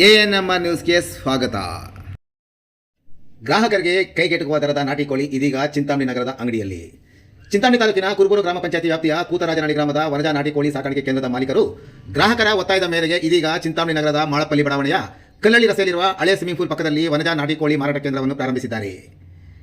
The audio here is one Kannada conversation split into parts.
ಎ ಎನ್ ಎಂ ಆರ್ ನ್ಯೂಸ್ಗೆ ಸ್ವಾಗತ. ಗ್ರಾಹಕರಿಗೆ ಕೈಗೆಟುಕುವ ದರದ ನಾಟಿ ಕೋಳಿ ಇದೀಗ ಚಿಂತಾಮಣಿ ನಗರದ ಅಂಗಡಿಯಲ್ಲಿ. ಚಿಂತಾಮಣಿ ತಾಲೂಕಿನ ಕುರುಬೂರು ಗ್ರಾಮ ಪಂಚಾಯತಿ ವ್ಯಾಪ್ತಿಯ ಕೂತರಾಜನಹಳ್ಳಿ ಗ್ರಾಮದ ವನಜಾ ನಾಟಿ ಕೋಳಿ ಸಾಕಾಣಿಕೆ ಕೇಂದ್ರದ ಮಾಲೀಕರು ಗ್ರಾಹಕರ ಒತ್ತಾಯದ ಮೇರೆಗೆ ಇದೀಗ ಚಿಂತಾಮಣಿ ನಗರದ ಮಾಳಪಲ್ಲಿ ಬಡಾವಣೆಯ ಕಲ್ಲಳ್ಳಿ ರಸ್ತೆಯಲ್ಲಿರುವ ಹಳೆ ಸ್ವಿಮ್ಮಿಂಗ್ ಪೂಲ್ ಪಕ್ಕದಲ್ಲಿ ವನಜಾ ನಾಟಿ ಕೋಳಿ ಮಾರಾಟ ಕೇಂದ್ರವನ್ನು ಪ್ರಾರಂಭಿಸಿದ್ದಾರೆ.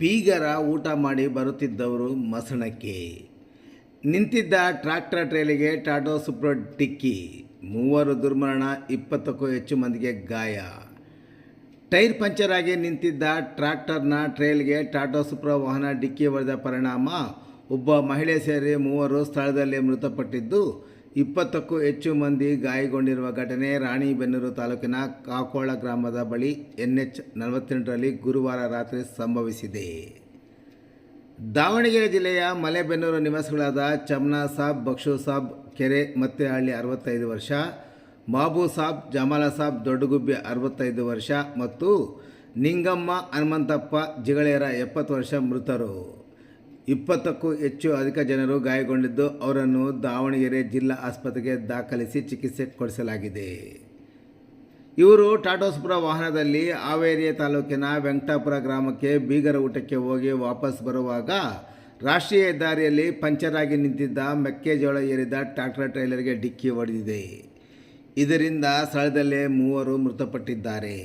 ಬೀಗರ ಊಟ ಮಾಡಿ ಬರುತ್ತಿದ್ದವರು ಮಸಣಕ್ಕೆ. ನಿಂತಿದ್ದ ಟ್ರ್ಯಾಕ್ಟರ್ ಟ್ರೇಲಿಗೆ ಟಾಟೋ ಸುಪ್ರೋ ಡಿಕ್ಕಿ. ಮೂವರು ದುರ್ಮರಣ, ಇಪ್ಪತ್ತಕ್ಕೂ ಹೆಚ್ಚು ಮಂದಿಗೆ ಗಾಯ. ಟೈರ್ ಪಂಚರ್ ಆಗಿ ನಿಂತಿದ್ದ ಟ್ರ್ಯಾಕ್ಟರ್ನ ಟ್ರೇಲ್ಗೆ ಟಾಟಾ ಸುಪ್ರಾ ವಾಹನ ಡಿಕ್ಕಿ ಹೊಡೆದ ಪರಿಣಾಮ. ಒಬ್ಬ ಮಹಿಳೆ ಸೇರಿ ಮೂವರು ಸ್ಥಳದಲ್ಲೇ ಮೃತಪಟ್ಟಿದ್ದು. ಇಪ್ಪತ್ತಕ್ಕೂ ಹೆಚ್ಚು ಮಂದಿ ಗಾಯಗೊಂಡಿರುವ ಘಟನೆ ರಾಣಿಬೆನ್ನೂರು ತಾಲೂಕಿನ ಕಾಕೋಳ ಗ್ರಾಮದ ಬಳಿ ಎನ್ ಎಚ್ ನಲವತ್ತೆಂಟರಲ್ಲಿ ಗುರುವಾರ ರಾತ್ರಿ ಸಂಭವಿಸಿದೆ. ದಾವಣಗೆರೆ ಜಿಲ್ಲೆಯ ಮಲೆಬೆನ್ನೂರು ನಿವಾಸಿಗಳಾದ ಚಮ್ನಾ ಸಾಬ್, ಬಕ್ಷು ಸಾಬ್, ಕೆರೆ ಮತ್ತೆಹಳ್ಳಿ ಅರವತ್ತೈದು ವರ್ಷ ಬಾಬು ಸಾಬ್, ಜಮಾಲ ಸಾಬ್, ದೊಡ್ಡಗುಬ್ಬಿ ಅರವತ್ತೈದು ವರ್ಷ ಮತ್ತು ನಿಂಗಮ್ಮ ಹನುಮಂತಪ್ಪ ಜಿಗಳೇರ ಎಪ್ಪತ್ತು ವರ್ಷ ಮೃತರು. ಇಪ್ಪತ್ತಕ್ಕೂ ಹೆಚ್ಚು ಅಧಿಕ ಜನರು ಗಾಯಗೊಂಡಿದ್ದು ಅವರನ್ನು ದಾವಣಗೆರೆ ಜಿಲ್ಲಾ ಆಸ್ಪತ್ರೆಗೆ ದಾಖಲಿಸಿ ಚಿಕಿತ್ಸೆ ಕೊಡಿಸಲಾಗಿದೆ. ಇವರು ಟಾಟೋಸ್ಪುರ ವಾಹನದಲ್ಲಿ ಹಾವೇರಿಯ ತಾಲೂಕಿನ ವೆಂಕಟಾಪುರ ಗ್ರಾಮಕ್ಕೆ ಬೀಗರ ಊಟಕ್ಕೆ ಹೋಗಿ ವಾಪಸ್ ಬರುವಾಗ ರಾಷ್ಟ್ರೀಯ ಹೆದ್ದಾರಿಯಲ್ಲಿ ಪಂಚರ್ ಆಗಿ ನಿಂತಿದ್ದ ಮೆಕ್ಕೆಜೋಳ ಏರಿದ ಟ್ರ್ಯಾಕ್ಟರ್ ಟ್ರೈಲರ್ಗೆ ಡಿಕ್ಕಿ ಹೊಡೆದಿದೆ. ಇದರಿಂದ ಸ್ಥಳದಲ್ಲೇ ಮೂವರು ಮೃತಪಟ್ಟಿದ್ದಾರೆ.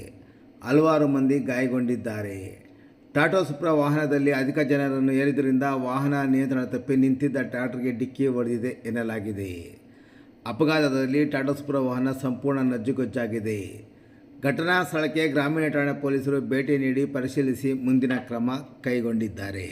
ಹಲವಾರು ಮಂದಿ ಗಾಯಗೊಂಡಿದ್ದಾರೆ. ಟಾಟಾ ಸುಪ್ರ ವಾಹನದಲ್ಲಿ ಅಧಿಕ ಜನರನ್ನು ಏರಿದ್ದರಿಂದ ವಾಹನ ನಿಯಂತ್ರಣ ತಪ್ಪಿ ನಿಂತಿದ್ದ ಟ್ರ್ಯಾಕ್ಟರ್ಗೆ ಡಿಕ್ಕಿ ಹೊಡೆದಿದೆ ಎನ್ನಲಾಗಿದೆ. ಅಪಘಾತದಲ್ಲಿ ಟಾಟಾ ಸುಪ್ರ ವಾಹನ ಸಂಪೂರ್ಣ ನಜ್ಜುಗೊಜ್ಜಾಗಿದೆ. ಘಟನಾ ಸ್ಥಳಕ್ಕೆ ಗ್ರಾಮೀಣ ಠಾಣೆ ಪೊಲೀಸರು ಭೇಟಿ ನೀಡಿ ಪರಿಶೀಲಿಸಿ ಮುಂದಿನ ಕ್ರಮ ಕೈಗೊಂಡಿದ್ದಾರೆ.